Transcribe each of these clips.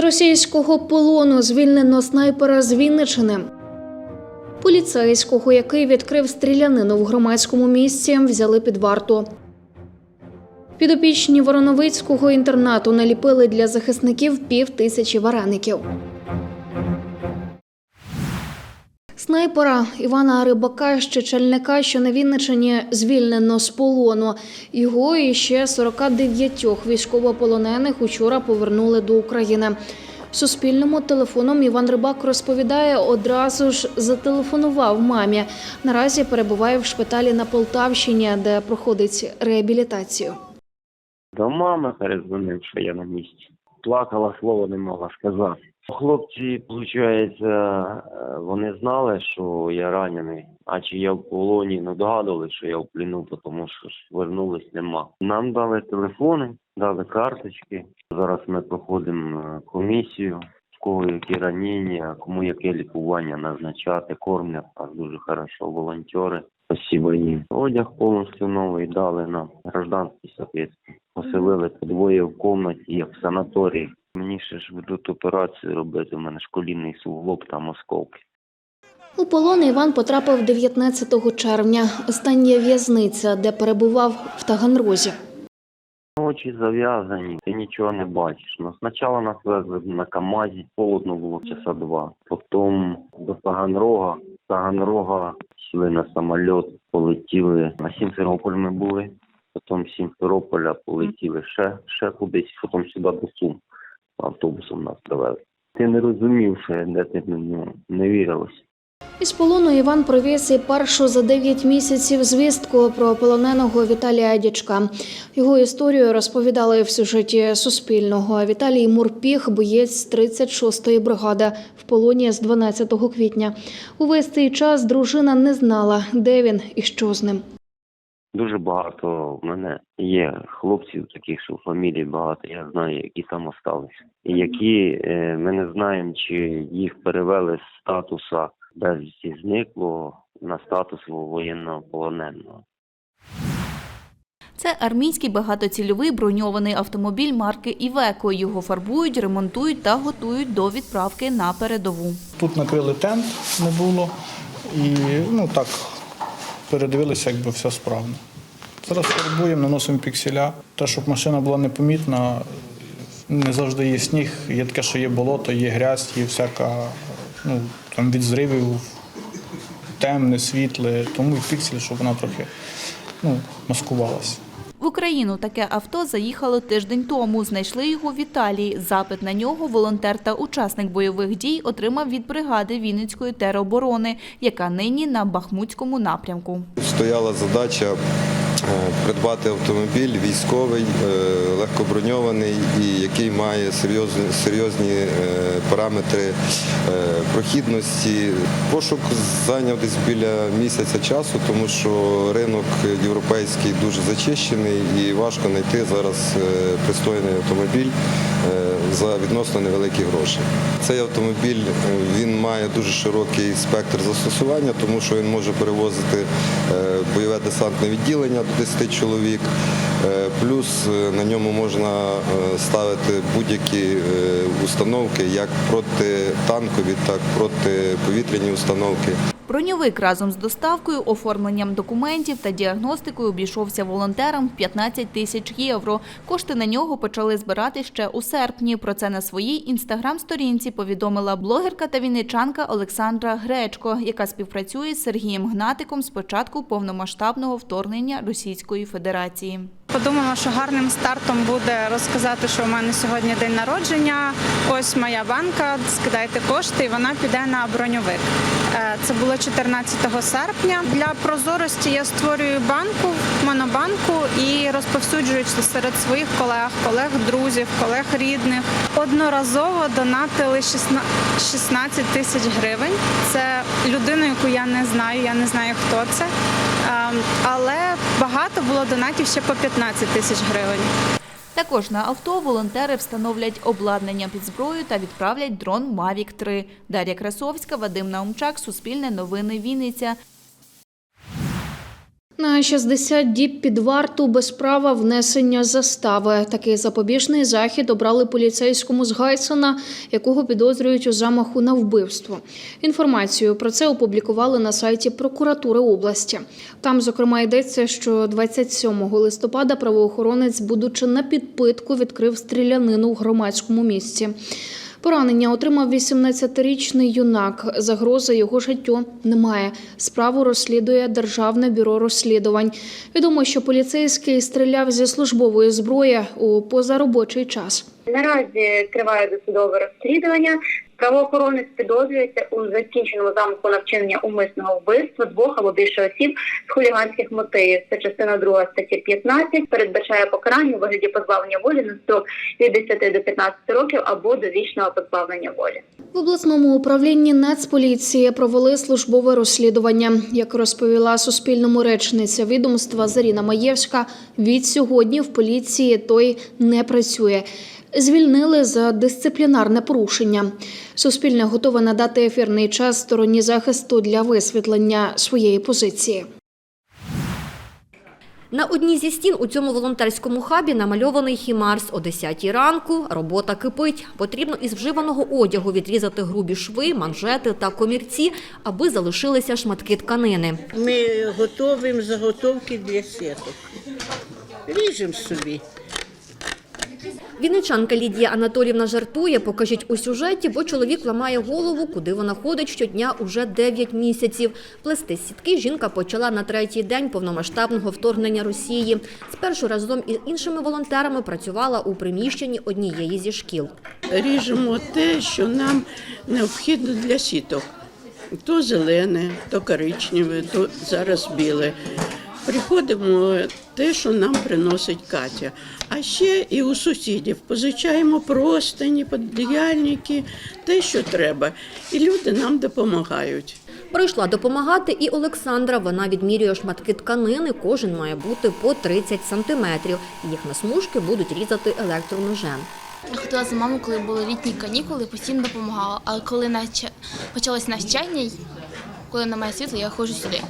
Російського полону звільнено снайпера з Вінничини. Поліцейського, який відкрив стрілянину в громадському місці, взяли під варту. Підопічні Вороновицького інтернату наліпили для захисників пів тисячі вареників. Снайпера Івана Рибака з Чечельника, що на Вінничині, звільнено з полону. Його і ще 49 військовополонених учора повернули до України. Суспільному телефоном Іван Рибак розповідає, одразу ж зателефонував мамі. Наразі перебуває в шпиталі на Полтавщині, де проходить реабілітацію. До мами перезвонив, що я на місці. Плакала, слова не могла сказати. Хлопці, виходить, вони знали, що я ранений, а чи я в полоні, ну догадували, що я в плену, тому що ж вернулись нема. Нам дали телефони, дали карточки. Зараз ми проходимо е, комісію, в кого які ранення, кому яке лікування назначати, кормлять нас дуже хорошо, волонтери. Спасибо їм. Одяг повністю новий дали нам, гражданський, соответственно. Поселили по двоє в кімнаті, як в санаторії. Мені ще ж ведуть операцію робити, у мене ж колінний суглоб там осколки. У полон Іван потрапив 19 червня. Остання в'язниця, де перебував в Таганрозі. Очі зав'язані, ти нічого не бачиш. Ну, спочатку нас везли на КАМАЗі, холодно було часа два. Потім до Таганрога. Таганрога сіли на самоліт, полетіли. На Сімферополь ми були. Потім з Сімферополя полетіли ще, ще кудись, потім сюди до Сум. Автобусом нас довели. Ти не розумів, що де ти ну, не вірилось. Із полону Іван привіз і першу за 9 місяців звістку про полоненого Віталія Дячка. Його історію розповідали в сюжеті Суспільного. Віталій Мурпіх, боєць 36-ї бригади, в полоні з 12 квітня. Увесь цей час дружина не знала, де він і що з ним. Дуже багато в мене є хлопців, таких, що в фамілії багато. Я знаю, які там осталися. І які е, ми не знаємо, чи їх перевели з статуса безвісті зникло на статус воєнного полоненого. Це армійський багатоцільовий броньований автомобіль марки Івеко. Його фарбують, ремонтують та готують до відправки на передову. Тут накрили тент, не було, і ну так передивилися, якби все справно. Зараз фарбуємо, наносимо пікселя. Те, щоб машина була непомітна, не завжди є сніг, є таке, що є болото, є грязь, є всяка ну, там від зривів, темне, світле, тому і піксель, щоб вона трохи ну, маскувалася. В Україну таке авто заїхало тиждень тому. Знайшли його в Італії. Запит на нього волонтер та учасник бойових дій отримав від бригади Вінницької тероборони, яка нині на Бахмутському напрямку. Стояла задача придбати автомобіль військовий, е, легкоброньований і який має серйозні, серйозні е, параметри е, прохідності. Пошук зайняв десь біля місяця часу, тому що ринок європейський дуже зачищений і важко знайти зараз е, пристойний автомобіль е, за відносно невеликі гроші. Цей автомобіль е, він має дуже широкий спектр застосування, тому що він може перевозити е, бойове десантне відділення до 10 чоловік. Е, Плюс на ньому можна ставити будь-які установки, як протитанкові, так і протиповітряні установки. Броньовик разом з доставкою, оформленням документів та діагностикою обійшовся волонтерам в 15 тисяч євро. Кошти на нього почали збирати ще у серпні. Про це на своїй інстаграм-сторінці повідомила блогерка та вінничанка Олександра Гречко, яка співпрацює з Сергієм Гнатиком з початку повномасштабного вторгнення Російської Федерації. Подумала, що гарним стартом буде розказати, що у мене сьогодні день народження. Ось моя банка, скидайте кошти, і вона піде на броньовик. Е, Це було 14 серпня. Для прозорості я створюю банку, монобанку і розповсюджую серед своїх колег, колег, друзів, колег рідних. Одноразово донатили 16 16 тисяч гривень. Це людина, яку я не знаю, я не знаю, хто це. Ем, Але багато було донатів ще по 15 тисяч гривень. Також на авто волонтери встановлять обладнання під зброю та відправлять дрон Mavic 3. Дар'я Красовська, Вадим Наумчак, Суспільне новини Вінниця. На 60 діб під варту без права внесення застави. Такий запобіжний захід обрали поліцейському з Гайсена, якого підозрюють у замаху на вбивство. Інформацію про це опублікували на сайті прокуратури області. Там, зокрема, йдеться, що 27 листопада правоохоронець, будучи на підпитку, відкрив стрілянину в громадському місці. Поранення отримав 18-річний юнак. Загрози його життю немає. Справу розслідує Державне бюро розслідувань. Відомо, що поліцейський стріляв зі службової зброї у позаробочий час. Наразі триває досудове розслідування. Правоохоронець підозрюється у закінченому замаху на умисного вбивства двох або більше осіб з хуліганських мотивів. Це частина 2 статті 15, передбачає покарання у вигляді позбавлення волі на строк від 10 до 15 років або довічного позбавлення волі. В обласному управлінні Нацполіції провели службове розслідування. Як розповіла Суспільному речниця відомства Заріна Маєвська, від сьогодні в поліції той не працює. Звільнили за дисциплінарне порушення. Суспільне готове надати ефірний час стороні захисту для висвітлення своєї позиції. На одній зі стін у цьому волонтерському хабі намальований хімарс о 10 ранку. Робота кипить. Потрібно із вживаного одягу відрізати грубі шви, манжети та комірці, аби залишилися шматки тканини. Ми готуємо заготовки для сіток. Ріжемо собі. Вінничанка Лідія Анатолівна жартує, покажіть у сюжеті, бо чоловік ламає голову, куди вона ходить щодня уже 9 місяців. Плести сітки жінка почала на третій день повномасштабного вторгнення Росії. Спершу разом із іншими волонтерами працювала у приміщенні однієї зі шкіл. Ріжемо те, що нам необхідно для сіток. То зелене, то коричневе, то зараз біле. Приходимо те, що нам приносить Катя. А ще і у сусідів позичаємо простині, подіяльники, те, що треба. І люди нам допомагають. Прийшла допомагати і Олександра. Вона відмірює шматки тканини. Кожен має бути по 30 сантиметрів. Їх на смужки будуть різати електроножем. Я ходила за мамою, коли були літні канікули, постійно допомагала. Але коли почалось навчання, коли немає світла, я ходжу сюди.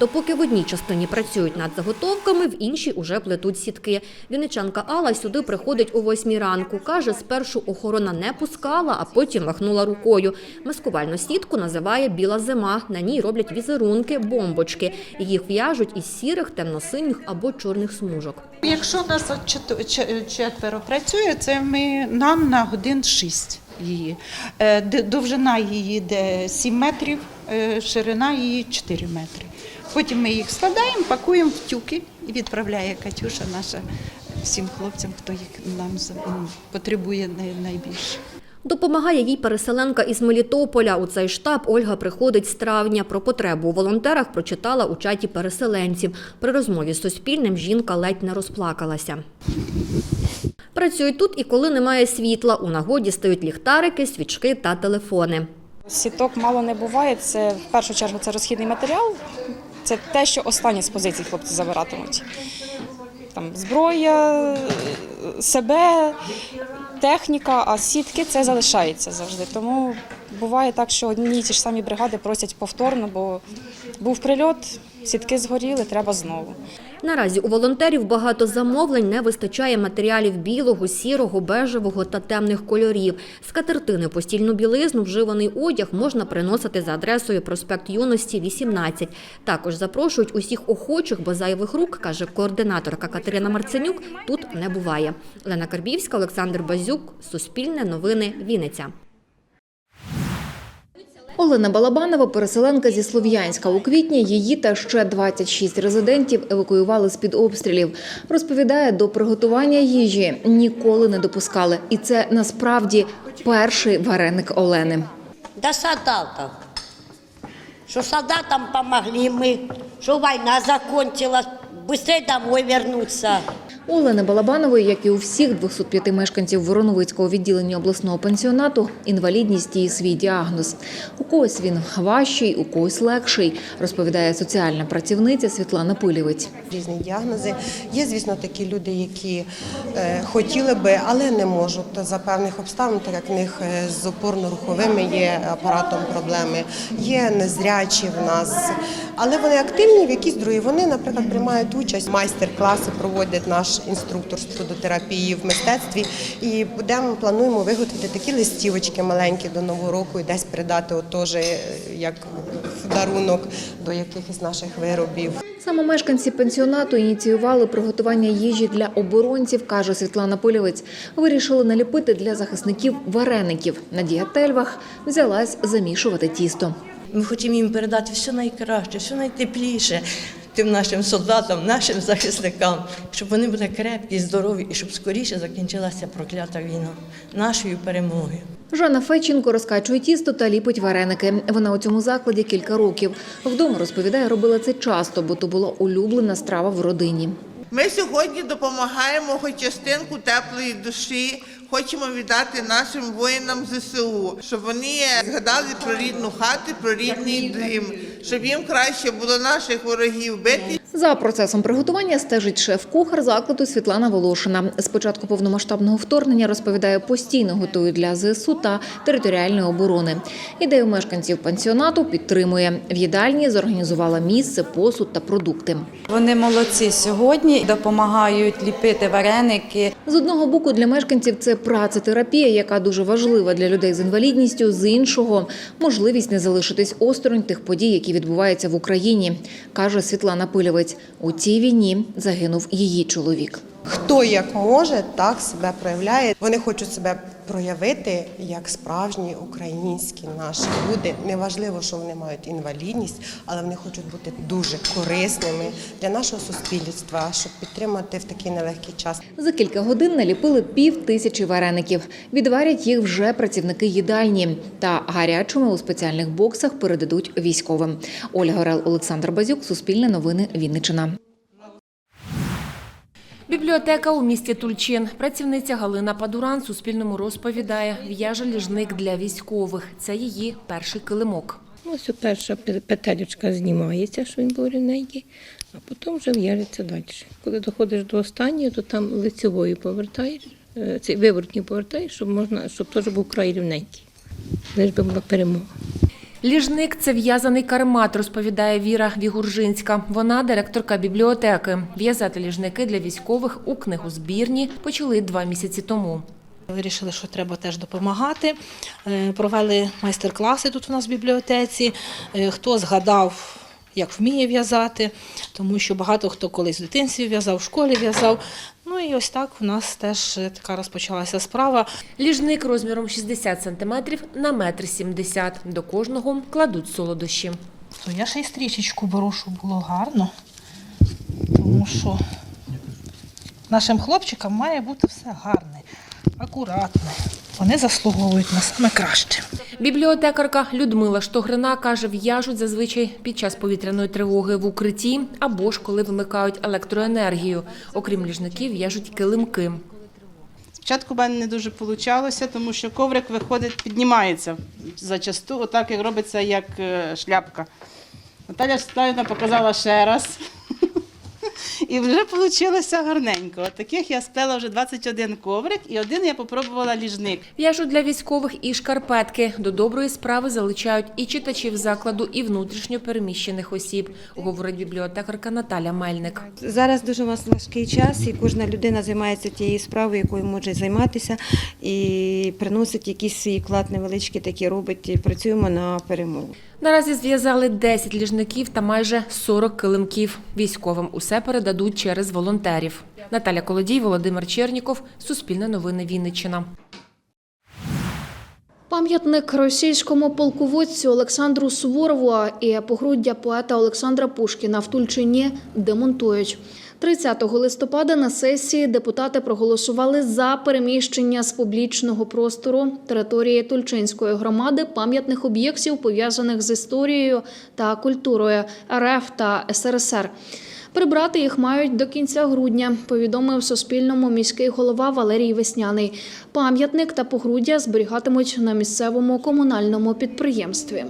Допоки в одній частині працюють над заготовками, в іншій уже плетуть сітки. Вінничанка Алла сюди приходить о восьмій ранку. Каже, спершу охорона не пускала, а потім махнула рукою. Маскувальну сітку називає «біла зима». На ній роблять візерунки, бомбочки. Їх в'яжуть із сірих, темно-синіх або чорних смужок. Якщо нас четверо працює, це ми нам на годин 6 її. Е, Довжина її йде 7 метрів, е, ширина її 4 метри. Потім ми їх складаємо, пакуємо в тюки і відправляє Катюша наша всім хлопцям, хто їх нам за- потребує най- найбільше. Допомагає їй переселенка із Мелітополя. У цей штаб Ольга приходить з травня. Про потребу у волонтерах прочитала у чаті переселенців. При розмові з Суспільним жінка ледь не розплакалася. Працюють тут і коли немає світла. У нагоді стають ліхтарики, свічки та телефони. Сіток мало не буває. Це в першу чергу це розхідний матеріал. Це те, що останні з позицій хлопці забиратимуть. Там зброя, себе, техніка, а сітки це залишається завжди. Тому буває так, що одні ті ж самі бригади просять повторно, бо був прильот, сітки згоріли, треба знову. Наразі у волонтерів багато замовлень не вистачає матеріалів білого, сірого, бежевого та темних кольорів. Скатертини, постільну білизну, вживаний одяг можна приносити за адресою проспект Юності, 18. Також запрошують усіх охочих, бо зайвих рук, каже координаторка Катерина Марценюк, тут не буває. Лена Карбівська, Олександр Базюк, Суспільне новини, Вінниця. Олена Балабанова, переселенка зі Слов'янська. У квітні її та ще 26 резидентів евакуювали з-під обстрілів. Розповідає, до приготування їжі ніколи не допускали. І це насправді перший вареник Олени. до солдатов. Что солдатам помогли мы, что война закончилась, быстрее домой вернуться. Олени Балабанової, як і у всіх 205 мешканців Вороновицького відділення обласного пенсіонату, інвалідність і свій діагноз. У когось він важчий, у когось легший, розповідає соціальна працівниця Світлана Пилівець. різні діагнози. Є, звісно, такі люди, які е, хотіли би, але не можуть за певних обставин, так як в них е, з опорно-руховими є апаратом проблеми, є незрячі в нас, але вони активні в якісь другі. Вони, наприклад, приймають участь, майстер-класи проводить наш інструктор з трудотерапії в мистецтві. І будемо плануємо виготовити такі листівочки маленькі до нового року і десь передати от теж е, як дарунок до якихось наших виробів. Саме мешканці пенсіонату ініціювали приготування їжі для оборонців, каже Світлана Пилівець. Вирішили наліпити для захисників вареників. Надія Тельвах взялась замішувати тісто. Ми хочемо їм передати все найкраще, все найтепліше тим нашим солдатам, нашим захисникам, щоб вони були крепкі, здорові і щоб скоріше закінчилася проклята війна нашою перемогою. Жанна Феченко розкачує тісто та ліпить вареники. Вона у цьому закладі кілька років. Вдома розповідає, робила це часто, бо то була улюблена страва в родині. Ми сьогодні допомагаємо хоч частинку теплої душі. Хочемо віддати нашим воїнам ЗСУ, щоб вони згадали про рідну хату, про рідний дім, щоб їм краще було наших ворогів бити. За процесом приготування стежить шеф-кухар закладу Світлана Волошина. З початку повномасштабного вторгнення розповідає, постійно готують для ЗСУ та територіальної оборони. Ідею мешканців пансіонату підтримує. В їдальні зорганізувала місце, посуд та продукти. Вони молодці сьогодні, допомагають ліпити вареники. З одного боку для мешканців це працетерапія, яка дуже важлива для людей з інвалідністю. З іншого можливість не залишитись осторонь тих подій, які відбуваються в Україні, каже Світлана Пилівець. У цій війні загинув її чоловік. Хто як може, так себе проявляє. Вони хочуть себе проявити як справжні українські наші люди. Неважливо, що вони мають інвалідність, але вони хочуть бути дуже корисними для нашого суспільства, щоб підтримати в такий нелегкий час. За кілька годин наліпили пів тисячі вареників. Відварять їх вже працівники їдальні та гарячими у спеціальних боксах передадуть військовим. Ольга Орел, Олександр Базюк, Суспільне новини, Вінниччина. Бібліотека у місті Тульчин. Працівниця Галина Падуран Суспільному розповідає, в'яже ліжник для військових. Це її перший килимок. Ось перша петелечка знімається, що він був рівненький, а потім вже в'яжеться далі. Коли доходиш до останньої, то там лицевою повертаєш, е, цей виворотній повертаєш, щоб можна, щоб теж був край рівненький. Лиш би була перемога. Ліжник це в'язаний каремат, розповідає Віра Вігуржинська. Вона директорка бібліотеки. В'язати ліжники для військових у книгозбірні почали два місяці тому. Вирішили, що треба теж допомагати. Е, Провели майстер-класи тут у нас в бібліотеці. Е, Хто згадав, як вміє в'язати, тому що багато хто колись в дитинстві в'язав, в школі в'язав. Ну і ось так у нас теж е, така розпочалася справа. Ліжник розміром 60 см на метр 70 До кожного кладуть солодощі. То я ще й стрічечку беру, щоб було гарно, тому що нашим хлопчикам має бути все гарне, акуратне. Вони заслуговують на саме краще. Бібліотекарка Людмила Штогрина каже, в'яжуть зазвичай під час повітряної тривоги в укритті або ж коли вимикають електроенергію. Окрім ліжників, в'яжуть килимки. Спочатку в мене не дуже вийшло, тому що коврик виходить, піднімається зачасту, отак як робиться як е, шляпка. Наталя Сталіна показала ще раз. І вже вийшло гарненько. От таких я сплела вже 21 коврик і один я попробувала ліжник. В'яжуть для військових і шкарпетки. До доброї справи залучають і читачів закладу, і внутрішньо переміщених осіб, говорить бібліотекарка Наталя Мельник. Зараз дуже у вас важкий час, і кожна людина займається тією справою, якою може займатися, і приносить якийсь свій вклад невеличкий, такий робить. І працюємо на перемогу. Наразі зв'язали 10 ліжників та майже 40 килимків. Військовим усе передадуть через волонтерів. Наталя Колодій, Володимир Черніков, Суспільне новини Вінниччина. Пам'ятник російському полководцю Олександру Суворову і погруддя поета Олександра Пушкіна в Тульчині демонтують. 30 листопада на сесії депутати проголосували за переміщення з публічного простору території Тульчинської громади пам'ятних об'єктів, пов'язаних з історією та культурою РФ та СРСР. Прибрати їх мають до кінця грудня, повідомив Суспільному міський голова Валерій Весняний. Пам'ятник та погруддя зберігатимуть на місцевому комунальному підприємстві.